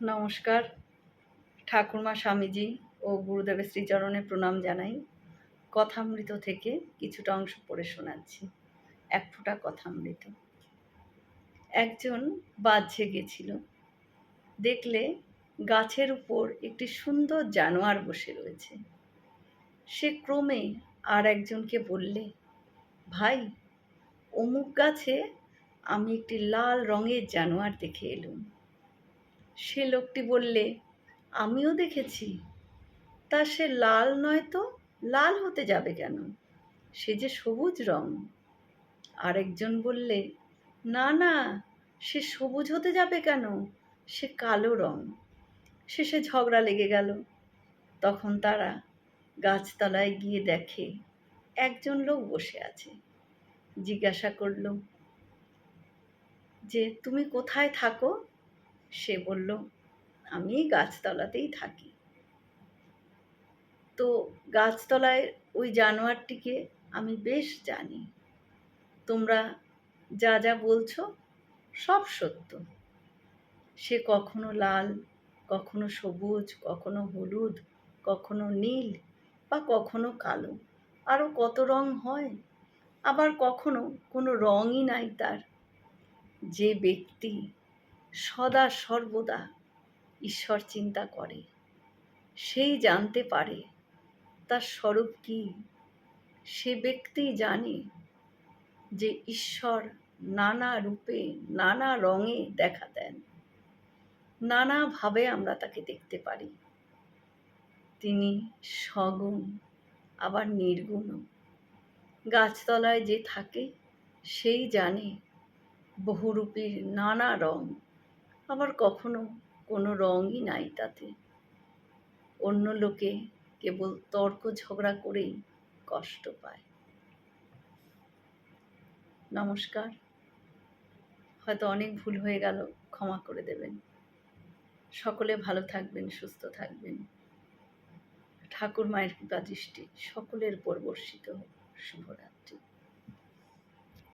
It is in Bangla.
নমস্কার। ঠাকুরমা স্বামীজি ও গুরুদেবের শ্রীচরণে প্রণাম জানাই। কথামৃত থেকে কিছুটা অংশ পড়ে শোনাচ্ছি। এক ফোঁটা কথামৃত। একজন বাহ্যে গেছিল। দেখলে গাছের উপর একটি সুন্দর জানোয়ার বসে রয়েছে। সে ক্রমে আর একজনকে বললে, ভাই, অমুক গাছে আমি একটি লাল রঙের জানোয়ার দেখে এলুম। সে লোকটি বললে, আমিও দেখেছি। তা সে লাল নয় তো? লাল হতে যাবে কেন? সে যে সবুজ রং। আরেকজন বললে, না না, সে সবুজ হতে যাবে কেন? সে কালো রং। শেষে ঝগড়া লেগে গেল। তখন তারা গাছতলায় গিয়ে দেখে একজন লোক বসে আছে। জিজ্ঞাসা করল, যে তুমি কোথায় থাকো? সে বলল, আমি গাছতলাতেই থাকি। তো গাছতলায় ওই জানোয়ারটিকে আমি বেশ জানি। তোমরা যা যা বলছো সব সত্য। সে কখনো লাল, কখনো সবুজ, কখনো হলুদ, কখনো নীল বা কখনো কালো। আরও কত রং হয়? আবার কখনো কোনো রঙই নাই তার। যে ব্যক্তি সদা সর্বদা ঈশ্বর চিন্তা করে। সেই জানতে পারে তার স্বরূপ কি। সে ব্যক্তি জানে যে ঈশ্বর নানা রূপে, নানা রঙে দেখা দেন। নানাভাবে আমরা তাকে দেখতে পারি। তিনি সগুণ, আবার নির্গুণ। গাছতলায় যে থাকে, সেই জানে বহুরূপীর নানা রং। আবার কখনো কোনো রঙই নাই তাতে। অন্য লোকে কেবল তর্ক ঝগড়া করেই কষ্ট পায়। নমস্কার। হয়তো অনেক ভুল হয়ে গেল, ক্ষমা করে দেবেন। সকলে ভালো থাকবেন, সুস্থ থাকবেন। ঠাকুর মায়ের কৃপা দৃষ্টি সকলের উপর বর্ষিত হোক। শুভরাত্রি।